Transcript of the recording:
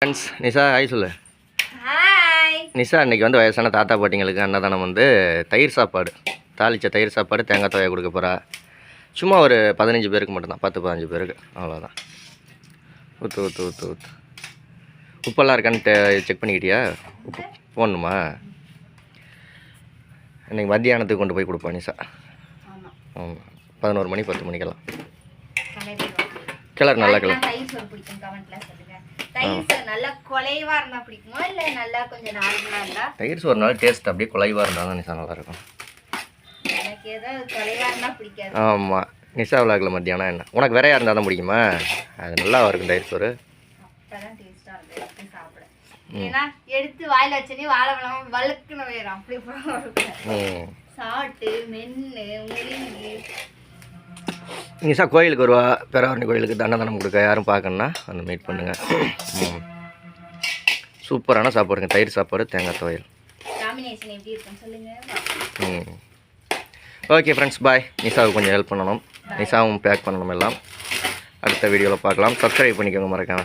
Friends Nisha hi சொல்லு. Hi Nisha இன்னைக்கு வந்து வயசான தாத்தா பாட்டிங்களுக்கு அன்னதானம் வந்து தயிர் சாப்பாடு. தாளிச்ச தயிர் சாப்பாடு தேங்காய் துவையை கொடுக்க போகிறா சும்மா ஒரு பதினஞ்சு பேருக்கு மட்டும்தான். பத்து பதினஞ்சு பேருக்கு. அவ்வளோதான் ஊற்று ஊற்று ஊற்று ஊற்று உப்பெல்லாம் இருக்கான்னு செக் பண்ணிக்கிட்டியா? உப்பு போடணுமா? இன்னைக்கு மத்தியானத்துக்கு கொண்டு போய் கொடுப்பா நிஷா. ஆமாம் பதினோரு மணி பத்து மணிக்கெல்லாம். கிளர் நல்லா கிளர் தயிர் சோறு பிடிக்கும் கமெண்ட்ல சொல்லுங்க. தயிர் சோறு நல்லா குலைவா இருந்தா பிடிக்குமா இல்ல நல்லா கொஞ்சம் நார்மலா இருந்தா? தயிர் சோறுனால டேஸ்ட் அப்படியே குலைவாக இருந்தால் தான் நிஷா நல்லாயிருக்கும் எனக்கு ஏதோ குலைவா இருந்தா பிடிக்காது. ஆமாம் நிஷா விளாக்கில் மத்தியானம் என்ன? உனக்கு வேறையாக இருந்தால் தான் பிடிக்குமா? அது நல்லா இருக்கும் தயிர் சோறு அப்பதான் டேஸ்டா சாப்பிட. ஏன்னா எடுத்து வாயில வச்சனே வாழைப்பழம் வழுக்குன்னு வேறும் அப்படி சாப்பிட்டு மென்னு முழுங்கி நிஷா கோயிலுக்கு வருவா பெராவரணி கோயிலுக்கு தன்னதானம் கொடுக்க யாரும் பார்க்கணுன்னா அந்த மீட் பண்ணுங்கள் ம். சூப்பரான சாப்பாடுங்க தயிர் சாப்பாடு தேங்காய் துவையல். ம். ஓகே ஃப்ரெண்ட்ஸ் பாய் நிஷாவுக்கு கொஞ்சம் ஹெல்ப் பண்ணணும். நிஷாவும் பேக் பண்ணணும் எல்லாம். அடுத்த வீடியோவில் பார்க்கலாம். சப்ஸ்கிரைப் பண்ணிக்கோங்க மறக்காம.